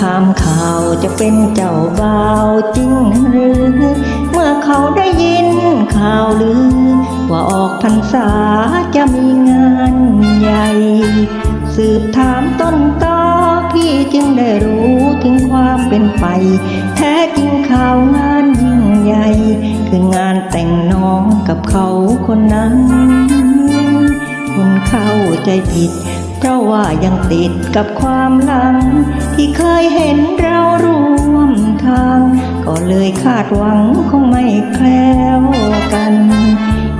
ถามข่าวจะเป็นเจ้าบ่าวจริงหรือ เมื่อเขาได้ยินข่าวลือ ว่าออกพรรษาจะมีงานใหญ่ สืบถามต้นตอพี่จึงได้รู้ถึงความเป็นไป แท้จริงข่าวงานยิ่งใหญ่ คืองานแต่งน้องกับเขาคนนั้น คนเข้าใจผิด เพราะว่ายังติดกับความหลัง ที่เคยเห็นเราร่วมทาง ก็เลยคาดหวังคงไม่แคล้วกัน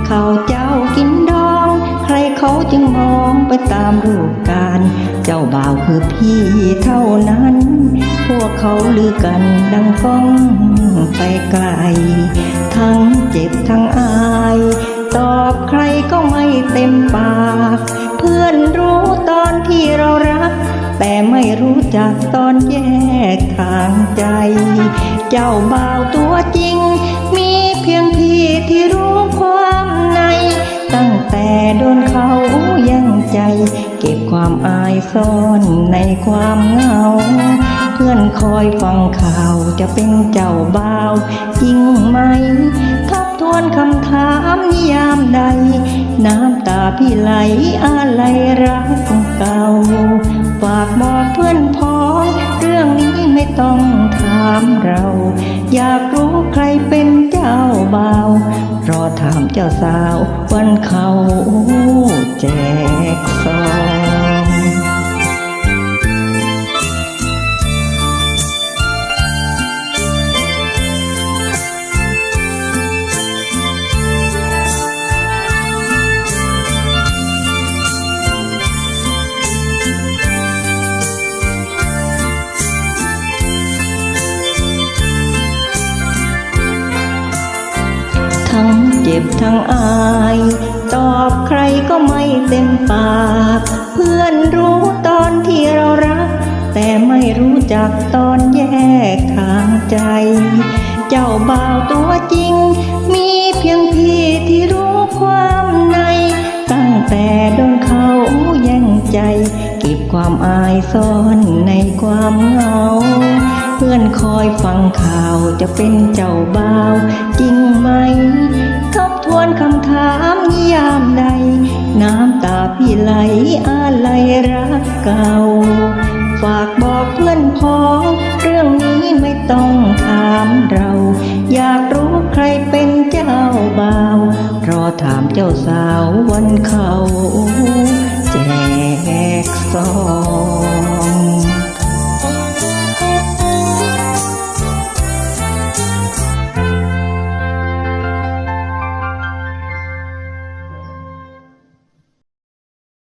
ข้าวเจ้ากินดอง ใครเขาจึงมองไปตามรูปการ เจ้าบ่าวคือพี่เท่านั้น พวกเขาลือกันดังก้องไปไกล ทั้งเจ็บทั้งอาย ตอบใครก็ไม่เต็มปาก อนที่เรารัก แต่ไม่รู้จักตอนแยกทางใจ เจ้าบ่าวตัวจริง มีเพียงพี่ที่รู้ความใน ตั้งแต่โดนเขายังใจ เก็บความอายซ่อนในความเหงา เพื่อนคอยฟังข่าวจะเป็นเจ้าบ่าวจริงไหมทบทวนคำถามยามใดน้ำ พี่ไหลอะไรรักเก่า ฝากบอกเพื่อนพ้อง เรื่องนี้ไม่ต้องถามเรา อยากรู้ใครเป็นเจ้าบ่าวรอถามเจ้าสาว วันเขาแจกซอง เจ็บทั้งอาย ตอบใครก็ไม่เต็มปาก เพื่อนรู้ตอนที่เรารัก แต่ไม่รู้จักตอนแยกทางใจ เจ้าบ่าวตัวจริง มีเพียงพี่ที่รู้ความใน ตั้งแต่โดนเขาแย่งใจ เก็บความอายซ่อนในความเหงาเพื่อนคอยฟังข่าวจะเป็นเจ้าบ่าว จริงไหม ไหลอะไรรักเก่า ฝากบอกเพื่อนพ้องเรื่องนี้ไม่ต้องถามเรา อยากรู้ใครเป็นเจ้าบ่าวรอถามเจ้าสาววันเขาแจกซอง